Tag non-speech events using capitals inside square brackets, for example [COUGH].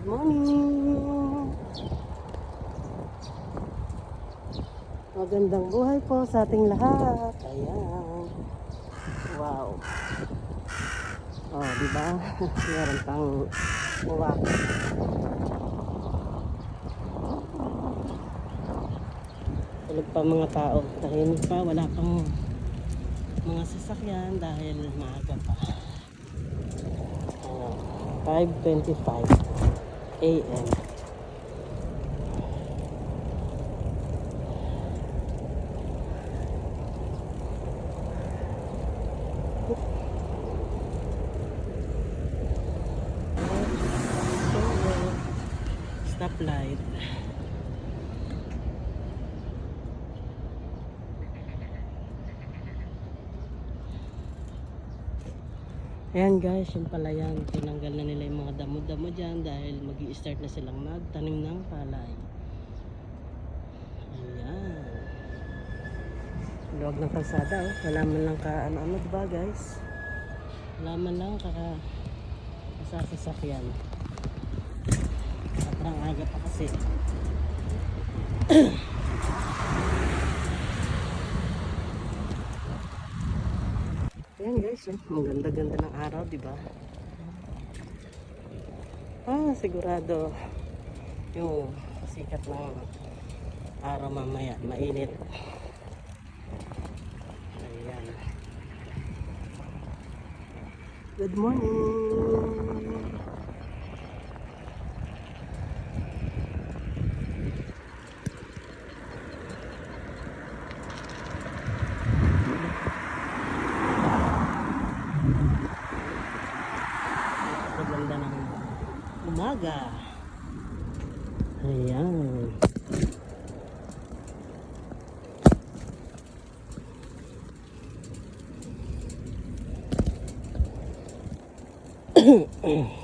Good morning! Magandang buhay po sa ating lahat. Ayan. Wow. Oh, di ba? [LAUGHS] Meron kang uwak. Tulog pa mga tao. Tahimik pa. Wala pang mga sasakyan dahil maaga pa. Ayan. 5.25 a.m. Stoplight. Ayan guys, yung pala yan. Tinanggal na nila yung mga damo-damo dyan dahil mag start na silang magtanim ng palay. Ayan. Luwag ng kalsada oh. Wala man lang ka ano-ano diba guys? Wala man lang kaka masasasakyan. Sobrang aga pa kasi. [CLEARS THROAT] Ayan guys, oh. ang ganda-ganda ng araw, di ba? Ah, sigurado yung sikat ng araw mamaya, mainit. Ayan. Good morning! Napakaganda ng umaga. Ayan. [CLEARS THROAT]